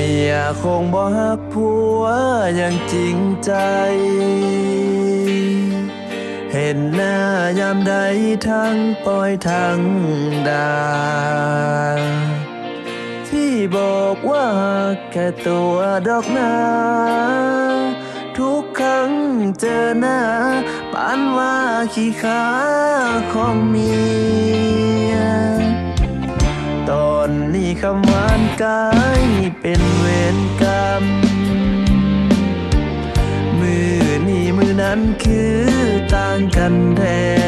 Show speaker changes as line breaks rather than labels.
มียคงบ่ฮักผัวอย่างจริงใจ เห็นหน้ายามใดทั้งปล่อยทั้งดาที่บอกว่าแค่ตัวดอกนาทุกครั้งเจอหน้าปานว่าขี้ขาของเมีย ตอนนี้คำหวานกายเป็น นั้นคือต่างกันแท้